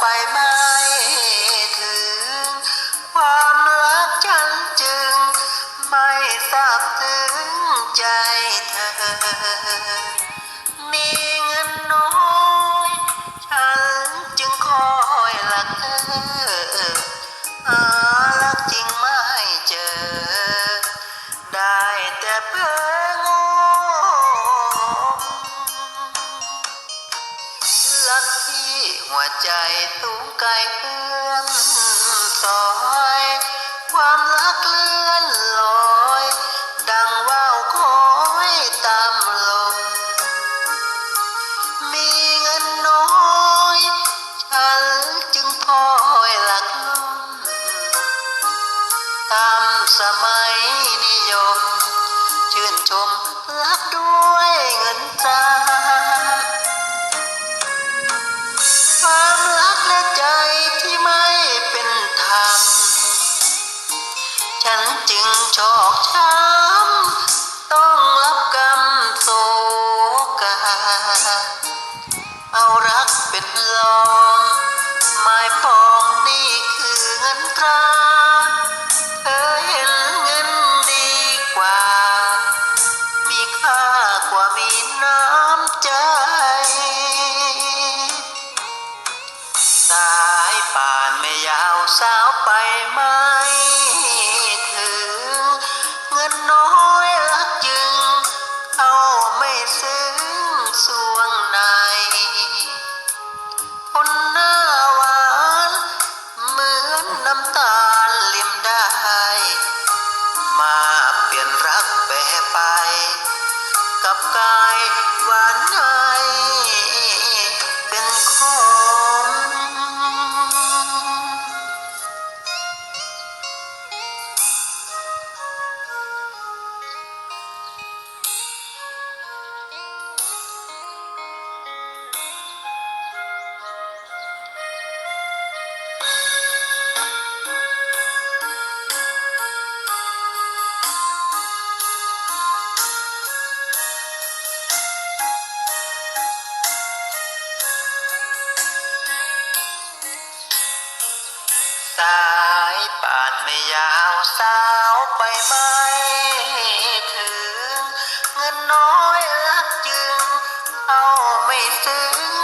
ไปไม่ถึง ความรักฉันจึง ไม่ทราบถึงใจเธอ มีเงินน้อย ฉันจึงคอยหลักเธอหาลักจริงไม่เจอ ได้แต่เพ้อ ลักที่หัวใจตุ้งไกลเอื้อมซอย ความรักเลื่อนลอย ดังว่าวคอยตามลม มีเงินน้อย ฉันจึงพอยหลักลมตามสมัยนิยม ชื่นชมรักด้วยเงินตา จึงชอกช้ำต้องรับกรรมโศกาเอารักเป็นลอ กั ป่านไม่ยาวสาวไปไม่ถึง เงินน้อยรักจึง เอาไม่ถึง